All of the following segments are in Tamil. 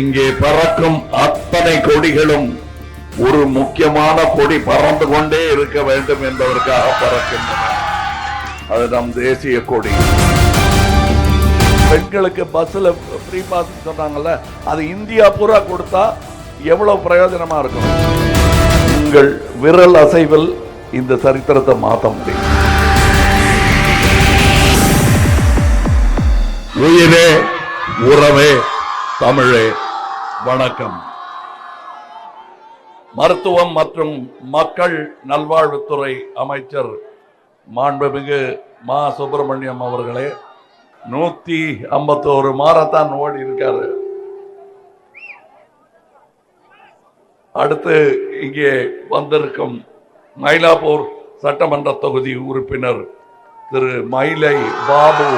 இங்கே பறக்கும் அத்தனை கொடிகளும் ஒரு முக்கியமான கொடி பறந்து கொண்டே இருக்க வேண்டும் என்பதற்காக பறக்கின்றன. அது நம் தேசிய கொடி. பெண்களுக்கு பஸ்ல ஃப்ரீ பாஸ் சொன்னாங்கல்ல அது இந்தியா பூரா கொடுத்தா எவ்வளவு பிரயோஜனமா இருக்கும்? உங்கள் விரல் அசைவில் இந்த சரித்திரத்தை மாற்ற முடியும். உயிரே உறவே தமிழே. வணக்கம். மருத்துவம் மற்றும் மக்கள் நல்வாழ்வுத்துறை அமைச்சர் மாண்புமிகு மா. சுப்பிரமணியம் அவர்களே நூத்தி ஐம்பத்தோரு மாரத்தான் ஓடி இருக்காரு. அடுத்து இங்கே வந்திருக்கும் மயிலாப்பூர் சட்டமன்ற தொகுதி உறுப்பினர் திரு மயிலை பாபு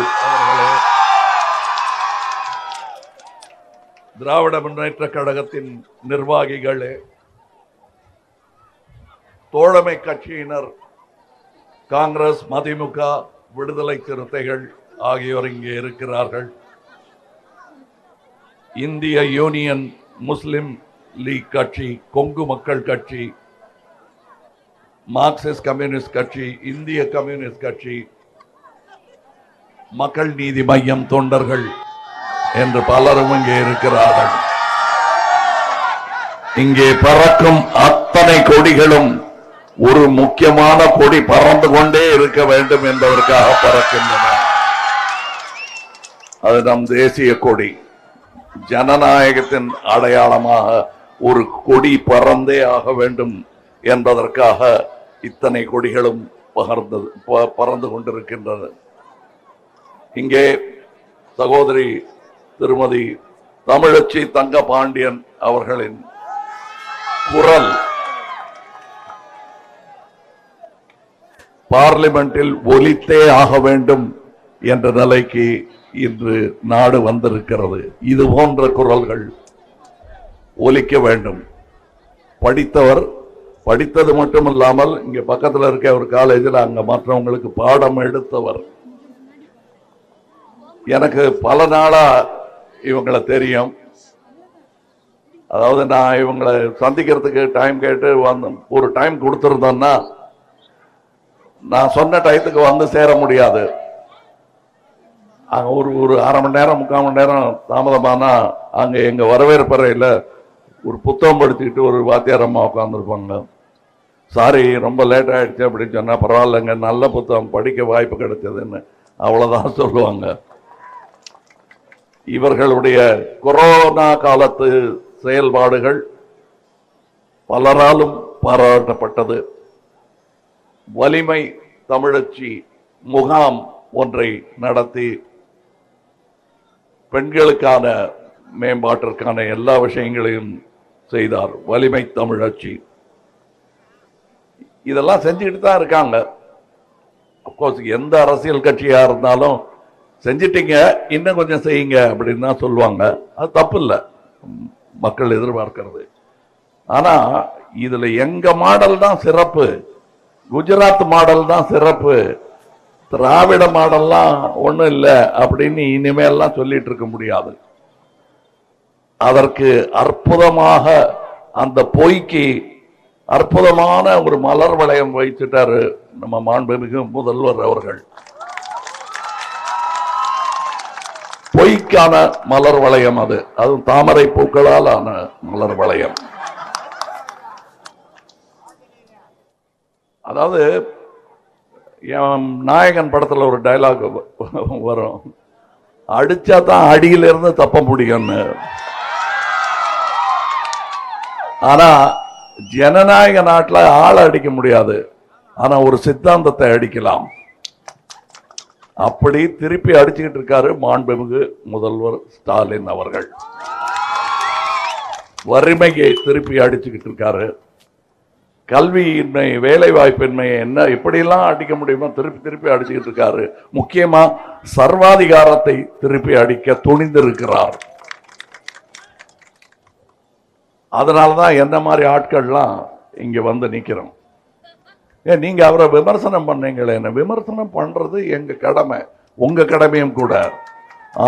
திராவிட முன்னேற்ற கழகத்தின் நிர்வாகிகளே தோழமை கட்சியினர் காங்கிரஸ் மதிமுக விடுதலை சிறுத்தைகள் ஆகியோர் இங்கே இருக்கிறார்கள். இந்திய யூனியன் முஸ்லிம் லீக் கட்சி கொங்கு மக்கள் கட்சி மார்க்சிஸ்ட் கம்யூனிஸ்ட் கட்சி இந்திய கம்யூனிஸ்ட் கட்சி மக்கள் நீதி மையம் தொண்டர்கள் என்று பலரும் இங்கே இருக்கிறார்கள். இங்கே பறக்கும் அத்தனை கொடிகளும் ஒரு முக்கியமான கொடி பறந்து கொண்டே இருக்க வேண்டும் என்பதற்காக பறக்கின்றன. அது நம் தேசிய கொடி. ஜனநாயகத்தின் அடையாளமாக ஒரு கொடி பறந்தே ஆக வேண்டும் என்பதற்காக இத்தனை கொடிகளும் பகர்ந்தது ப- பறந்து கொண்டிருக்கின்றது இங்கே சகோதரி திருமதி தமிழச்சி தங்க பாண்டியன் அவர்களின் குரல். பார்லிமெண்டில் ஒலித்தே ஆக வேண்டும் என்ற நிலைக்கு இன்று நாடு வந்திருக்கிறது. இது போன்ற குரல்கள் ஒலிக்க வேண்டும். படித்தவர் படித்தது மட்டுமில்லாமல் இங்கே பக்கத்தில் இருக்க ஒரு காலேஜில் அங்கே மற்றவங்களுக்கு பாடம் எடுத்தவர். எனக்கு பல நாளாக இவங்களை தெரியும். அதாவது நான் இவங்களை சந்திக்கிறதுக்கு டைம் கேட்டு வந்து ஒரு டைம் கொடுத்துருந்தோம்னா நான் சொன்ன டயத்துக்கு வந்து சேர முடியாது. அங்கே ஒரு ஒரு அரை மணி நேரம் முக்கால் மணி நேரம் தாமதமானா அங்கே எங்கள் வரவேற்பறையில் ஒரு புத்தகம் படிச்சுக்கிட்டு ஒரு வாத்தியார் அம்மா உட்காந்துருப்பாங்க சாரி ரொம்ப லேட் ஆகிடுச்சு அப்படின்னு சொன்னால் பரவாயில்லைங்க நல்ல புத்தகம் படிக்க வாய்ப்பு கிடைச்சதுன்னு அவ்வளோதான் சொல்லுவாங்க. இவர்களுடைய கொரோனா காலத்து செயல்பாடுகள் பலராலும் பாராட்டப்பட்டது. வலிமை தமிழச்சி முகாம் ஒன்றை நடத்தி பெண்களுக்கான மேம்பாட்டிற்கான எல்லா விஷயங்களையும் செய்தார் வலிமை தமிழச்சி. இதெல்லாம் செஞ்சுக்கிட்டு தான் இருக்காங்க அப்கோர்ஸ் எந்த அரசியல் கட்சியா இருந்தாலும் செஞ்சிட்டீங்க இன்னும் கொஞ்சம் செய்யுங்க அப்படின்னு தான் சொல்லுவாங்க. அது தப்பு இல்லை மக்கள் எதிர்பார்க்கிறது. ஆனால் இதில் எங்கள் மாடல் தான் சிறப்பு? குஜராத் மாடல் தான் சிறப்பு. திராவிட மாடல்லாம் ஒன்றும் இல்லை அப்படின்னு இனிமேல்லாம் சொல்லிட்டு இருக்க முடியாது. அதற்கு அற்புதமாக அந்த பொய்க்கு அற்புதமான ஒரு மலர் வளையம் வைத்துட்டாரு நம்ம மாண்புமிகு முதல்வர் அவர்கள். பூமிக்கான மலர் வளையம் அது. அதுவும் தாமரை பூக்களால் ஆன மலர் வளையம். அதாவது என் நாயகன் படத்துல ஒரு டைலாக் வரும். அடிச்சா தான் அடியிலிருந்து தப்ப முடியும்னு ஆனா ஜனநாயக நாட்டில் ஆள் அடிக்க முடியாது. ஆனா ஒரு சித்தாந்தத்தை அடிக்கலாம். அப்படி திருப்பி அடிச்சுக்கிட்டு இருக்காரு மாண்புமிகு முதல்வர் ஸ்டாலின் அவர்கள். வறுமையை திருப்பி அடிச்சுக்கிட்டு இருக்காரு. கல்வியின்மை வேலை வாய்ப்பின்மையை என்ன எப்படியெல்லாம் அடிக்க முடியுமோ திருப்பி திருப்பி அடிச்சுக்கிட்டு இருக்காரு. முக்கியமா சர்வாதிகாரத்தை திருப்பி அடிக்க துணிந்திருக்கிறார். அதனாலதான் என்ன மாதிரி ஆட்கள்லாம் இங்கே வந்து நிற்கிறோம் ஏன் நீங்க அவரை விமர்சனம் பண்ணீங்களே என்ன விமர்சனம் பண்றது எங்க கடமை? உங்க கடமையும் கூட.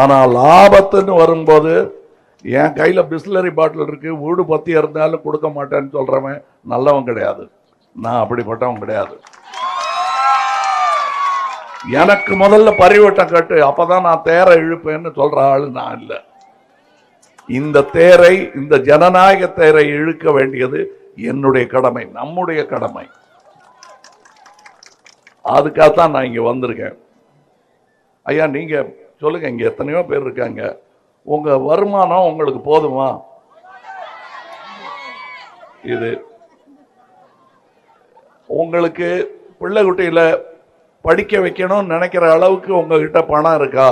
ஆனால் லாபத்துன்னு வரும்போது என் கையில பிஸ்லரி பாட்டில் இருக்கு வீடு பத்தி இருந்தாலும் கொடுக்க மாட்டேன்னு சொல்றவன் நல்லவன் கிடையாது. நான் அப்படிப்பட்டவன் கிடையாது. எனக்கு முதல்ல பரிவட்டம் கட்டு அப்பதான் நான் தேரை இழுப்பேன்னு சொல்ற ஆளு நான் இல்லை. இந்த தேரை இந்த ஜனநாயக தேரை இழுக்க வேண்டியது என்னுடைய கடமை நம்முடைய கடமை. அதுக்காக தான் நான் இங்கே வந்திருக்கேன். ஐயா நீங்கள் சொல்லுங்கள் இங்கே எத்தனையோ பேர் இருக்காங்க. உங்கள் வருமானம் உங்களுக்கு போதுமா? இது உங்களுக்கு பிள்ளை குட்டியில் படிக்க வைக்கணும்னு நினைக்கிற அளவுக்கு உங்ககிட்ட பணம் இருக்கா?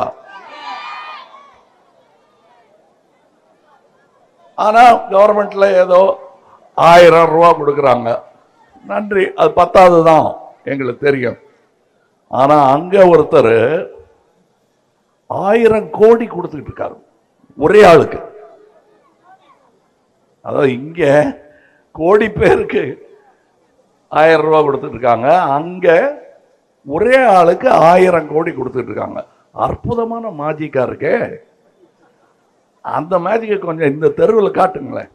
ஆனால் கவர்மெண்ட்டில் ஏதோ ஆயிரம் ரூபா கொடுக்குறாங்க. நன்றி அது பத்தாவது தான் எங்களுக்கு தெரியும். ஆனா அங்கே ஒருத்தர் ஆயிரம் கோடி கொடுத்துக்கிட்டு இருக்காரு. ஒரே ஆளுக்கு. அதாவது இங்கே கோடி பேருக்கு ஆயிரம் ரூபா கொடுத்துட்டு இருக்காங்க. அங்கே ஒரே ஆளுக்கு ஆயிரம் கோடி கொடுத்துட்டு இருக்காங்க. அற்புதமான மாஜிக்கா இருக்கே. அந்த மேஜிக்கை கொஞ்சம் இந்த தெருவில் காட்டுங்களேன்.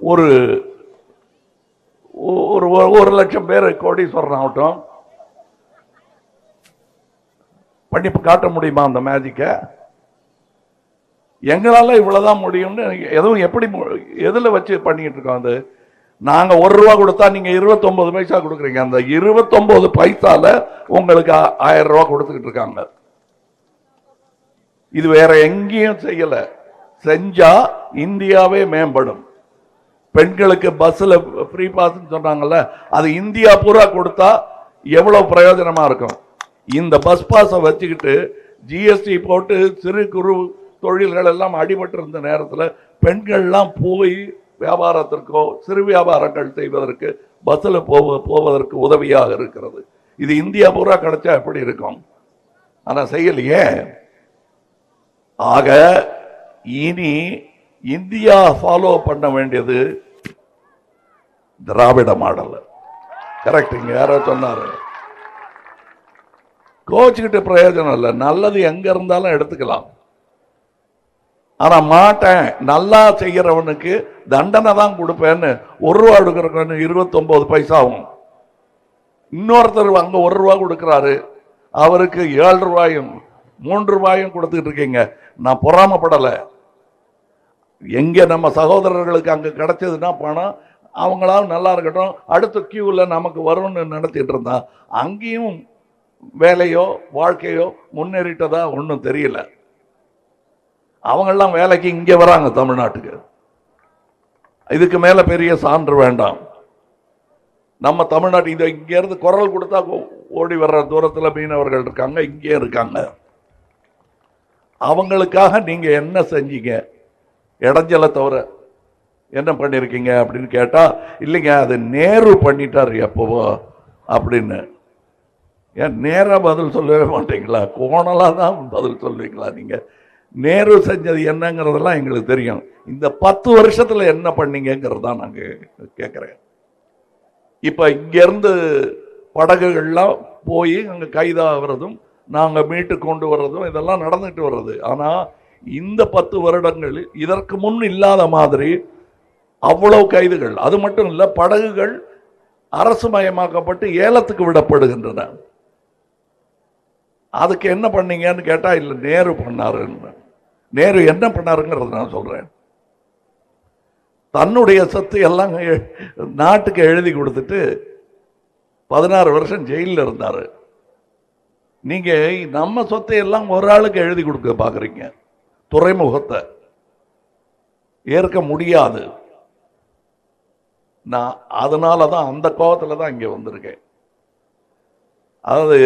ஒரு ஒரு ஒரு லட்சம் பேர் கோடீஸ்வரன் ஆகட்டும். பண்ணி காட்ட முடியுமா அந்த மேஜிக்கை எங்களால இவ்வளவுதான் முடியும்னு எதுவும் எப்படி எதில் எதுல வச்சு பண்ணிட்டு இருக்கோம் அது? நாங்க ஒரு ரூபா கொடுத்தா நீங்க 29 பைசா கொடுக்குறீங்க. அந்த 29 பைசால உங்களுக்கு ஆயிரம் ரூபா கொடுத்துக்கிட்டு இருக்காங்க. இது வேற எங்கேயும் செய்யலை. செஞ்சா இந்தியாவே மேம்படும். பெண்களுக்கு பஸ்ஸில் ஃப்ரீ பாஸ்ன்னு சொன்னாங்கல்ல அது இந்தியா பூரா கொடுத்தா எவ்வளோ பிரயோஜனமாக இருக்கும்? இந்த பஸ் பாஸை வச்சுக்கிட்டு ஜிஎஸ்டி போட்டு சிறு குறு தொழில்கள் எல்லாம் அடிபட்டு இருந்த நேரத்தில் பெண்கள்லாம் போய் வியாபாரத்திற்கோ சிறு வியாபாரங்கள் செய்வதற்கு பஸ்ஸில் போவ போவதற்கு உதவியாக இருக்கிறது. இது இந்தியா பூரா கிடைச்சா எப்படி இருக்கும்? ஆனால் செய்யலையே. ஆக இனி இந்தியா ஃபாலோ பண்ண வேண்டியது திராவிட மாடல். கரெக்டுங்க யாரோ சொன்னார். கோச்சுக்கிட்டு பிரயோஜனம் இல்லை. நல்லது எங்க இருந்தாலும் எடுத்துக்கலாம். ஆனால் மாட்டேன். நல்லா செய்யறவனுக்கு தண்டனை தான் கொடுப்பேன்னு ஒரு ரூபா கொடுக்கறவனு இருபத்தொன்பது பைசாவும் இன்னொருத்தர் அங்க ஒரு ரூபா கொடுக்குறாரு. அவருக்கு ஏழு ரூபாயும் மூன்று ரூபாயும் கொடுத்துக்கிட்டு இருக்கீங்க. நான் பொறாமப்படலை. எங்கே நம்ம சகோதரர்களுக்கு அங்கே கிடைச்சதுன்னா பணம் அவங்களாவும் நல்லா இருக்கட்டும். அடுத்த கியூவில் நமக்கு வரும்னு நடத்திட்டு இருந்தா அங்கேயும் வேலையோ வாழ்க்கையோ முன்னேறிட்டதா ஒன்றும் தெரியல. அவங்கெல்லாம் வேலைக்கு இங்கே வராங்க தமிழ்நாட்டுக்கு. இதுக்கு மேலே பெரிய சான்று வேண்டாம். நம்ம தமிழ்நாட்டு இதை இங்கேருந்து குரல் கொடுத்தா ஓடி வர்ற தூரத்தில் மீனவர்கள் இருக்காங்க இங்கே இருக்காங்க. அவங்களுக்காக நீங்க என்ன செஞ்சீங்க? இடைஞ்சலை தவிர என்ன பண்ணியிருக்கீங்க அப்படின்னு கேட்டால் இல்லைங்க அது நேரு பண்ணிட்டார் எப்போவோ அப்படின்னு. ஏன் நேராக பதில் சொல்லவே மாட்டீங்களா? கோணலாக தான் பதில் சொல்லுவீங்களா நீங்கள் நேரு செஞ்சது என்னங்கிறதெல்லாம் எங்களுக்கு தெரியும். இந்த பத்து வருஷத்தில் என்ன பண்ணீங்கிறது தான் நாங்கள் கேட்குறேன் இப்போ இங்கேருந்து படகுகள்லாம் போய் அங்கே கைதாகிறதும் நாங்கள் மீட்டு கொண்டு வர்றதும் இதெல்லாம் நடந்துட்டு வர்றது. ஆனால் இந்த பத்து வருடங்கள் இதற்கு முன் இல்லாத மாதிரி அவ்வளவு கைதுகள். அது மட்டும் இல்லை படகுகள் அரசு மயமாக்கப்பட்டு ஏலத்துக்கு விடப்படுகின்றன. அதுக்கு என்ன பண்ணீங்கன்னு கேட்டால் இல்லை நேரு பண்ணாருன்னு நேரு என்ன பண்ணாருங்கிறத நான் சொல்றேன். தன்னுடைய சொத்து எல்லாம் நாட்டுக்கு எழுதி கொடுத்துட்டு பதினாறு வருஷம் ஜெயிலில் இருந்தாரு. நீங்க நம்ம சொத்தை எல்லாம் ஒரு ஆளுக்கு எழுதி கொடுக்க பாக்குறீங்க. துறைமுகத்தை ஏற்க முடியாது. நான் அதனால தான் அந்த கோபத்தில் தான் இங்கே வந்திருக்கேன். அதாவது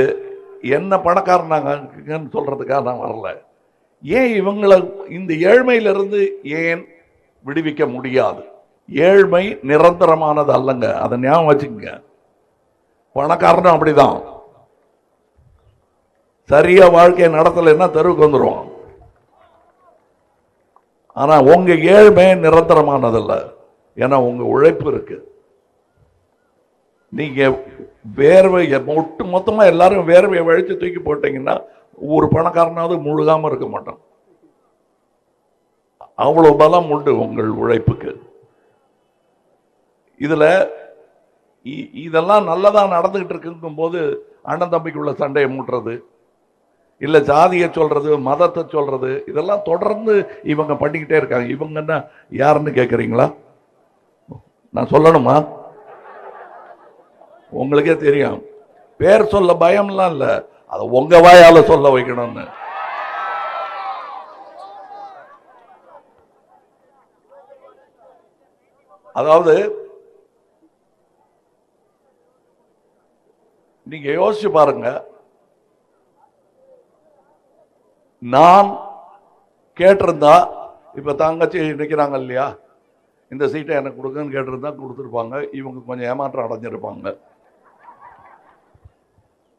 என்ன பணக்காரனாங்கன்னு சொல்கிறதுக்காக நான் வரல. ஏன் இவங்களை இந்த ஏழ்மையிலிருந்து ஏன் விடுவிக்க முடியாது? ஏழ்மை நிரந்தரமானது அல்லங்க. அதை ஞாபகம் வச்சுக்கங்க. பணக்காரனும் அப்படிதான். சரியா வாழ்க்கையை நடத்தலைன்னா தெருவுக்கு வந்துடுவான் ஆனால் உங்கள் ஏழ்மை நிரந்தரமானதல்ல. ஏன்னா உங்கள் உழைப்பு இருக்குது நீங்கள் வேர்வை ஒட்டு மொத்தமாக எல்லாரும் வேர்வையை வழித்து தூக்கி போட்டீங்கன்னா ஒரு பணக்காரனாவது முழுகாமல் இருக்க மாட்டான். அவ்வளோ பலம் உண்டு உங்கள் உழைப்புக்கு. இதில் இ- இதெல்லாம் நல்லதாக நடந்துக்கிட்டு இருக்குங்கும் போது அண்ணன் தம்பிக்குள்ள சண்டையை மூட்டுறது இல்லை ஜாதியை சொல்கிறது மதத்தை சொல்கிறது இதெல்லாம் தொடர்ந்து இவங்க பண்ணிக்கிட்டே இருக்காங்க. இவங்க என்ன யாருன்னு கேட்குறீங்களா நான் சொல்லணுமா? உங்களுக்கே தெரியும். பேர் சொல்ல பயம்லாம் இல்லை. அதை உங்க வாயால் சொல்ல வைக்கணும்னு. அதாவது நீங்கள் யோசிச்சு பாருங்க. நான் கேட்டிருந்தா இப்போ தங்கச்சி நிற்கிறாங்க இல்லையா? இந்த சீட்டை எனக்கு கொடுங்கன்னு கேட்டிருந்தா கொடுத்துருப்பாங்க. இவங்க கொஞ்சம் ஏமாற்றம் அடைஞ்சிருப்பாங்க.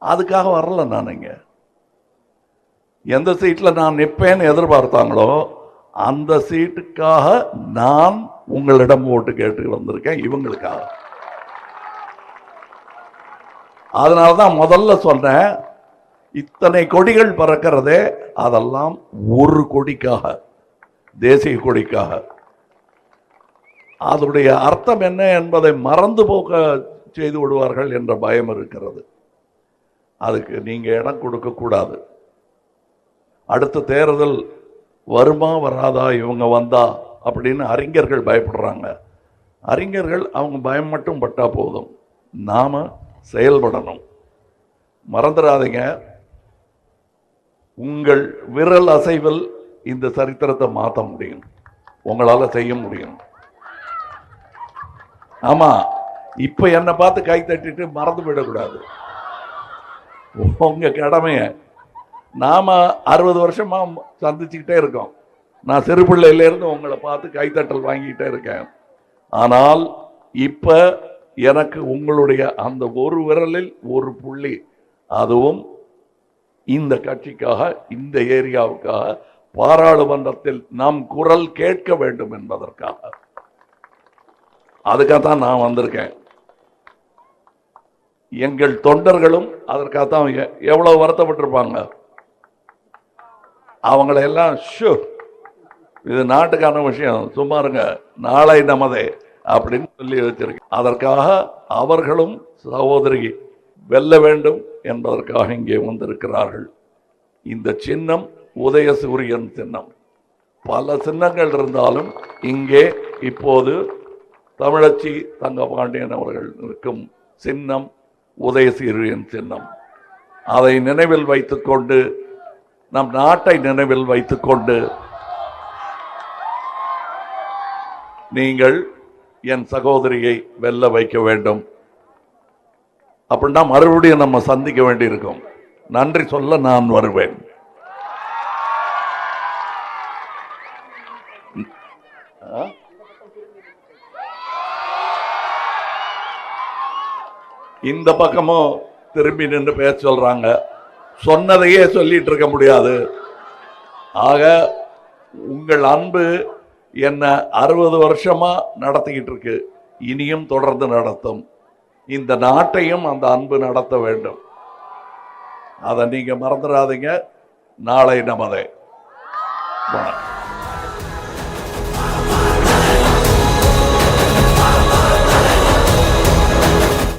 அதுக்காக வரல நான் இங்கே. எந்த சீட்டில் நான் நிற்பேன்னு எதிர்பார்த்தாங்களோ அந்த சீட்டுக்காக நான் உங்களிடம் ஓட்டு கேட்டு வந்திருக்கேன் இவங்களுக்காக. அதனால தான் முதல்ல சொன்னேன் இத்தனை கொடிகள் பறக்கிறதே அதெல்லாம் ஒரு கொடிக்காக தேசிய கொடிக்காக. அதனுடைய அர்த்தம் என்ன என்பதை மறந்து போக்க செய்து விடுவார்கள் என்ற பயம் இருக்கிறது. அதுக்கு நீங்கள் இடம் கொடுக்கக்கூடாது அடுத்த தேர்தல் வருமா வராதா இவங்க வந்தா அப்படின்னு அறிஞர்கள் பயப்படுறாங்க. அறிஞர்கள் அவங்க பயம் மட்டும் பட்டா போதும். நாம் செயல்படணும். மறந்துடாதீங்க. உங்கள் விரல் அசைவில் இந்த சரித்திரத்தை மாற்ற முடியும். உங்களால் செய்ய முடியும். ஆமா இப்ப என்னை பார்த்து கை தட்டிட்டு மறந்து விடக்கூடாது உங்க கடமைய நாம அறுபது வருஷமா சந்திச்சுக்கிட்டே இருக்கோம். நான் சிறு பிள்ளையிலேருந்து உங்களை பார்த்து கைத்தட்டல் வாங்கிக்கிட்டே இருக்கேன். ஆனால் இப்ப எனக்கு உங்களுடைய அந்த ஒரு விரலில் ஒரு புள்ளி அதுவும் இந்த கட்சிக்காக இந்த ஏரியாவுக்காக பாராளுமன்றத்தில் நம் குரல் கேட்க வேண்டும் என்பதற்காக. அதுக்காகத்தான் நான் வந்திருக்கேன். எங்கள் தொண்டர்களும் அதற்காகத்தான் தான் எவ்வளவு வருத்தப்பட்டிருப்பாங்க? அவங்கள எல்லாம் ஷூ இது நாட்டுக்கான விஷயம் சும்மா இருங்க நாளை நமதே அப்படின்னு சொல்லி வச்சிருக்கேன். அதற்காக அவர்களும் சகோதரி வெல்ல வேண்டும் என்பதற்காக இங்கே வந்திருக்கிறார்கள். இந்த சின்னம் உதயசூரியன் சின்னம். பல சின்னங்கள் இருந்தாலும் இங்கே இப்போது தமிழச்சி தங்கபாண்டியன் அவர்கள் இருக்கும் சின்னம் உதயசூரியன் சின்னம். அதை நினைவில் வைத்துக்கொண்டு நம் நாட்டை நினைவில் வைத்துக்கொண்டு நீங்கள் என் சகோதரியை வெல்ல வைக்க வேண்டும். அப்படின்னா மறுபடியும் நம்ம சந்திக்க வேண்டியிருக்கும். நன்றி சொல்ல நான் வருவேன். ஆ? இந்த பக்கமும் திரும்பி நின்று பேச சொல்றாங்க. சொன்னதையே சொல்லிட்டு இருக்க முடியாது. ஆக உங்கள் அன்பு என்ன அறுபது வருஷமா நடத்திக்கிட்டு இருக்கு. இனியும் தொடர்ந்து நடத்தும். இந்த நாட்டையும் அந்த அன்பு நடத்த வேண்டும். அதை நீங்க மறந்துடாதீங்க. நாளை நமதே. வணக்கம்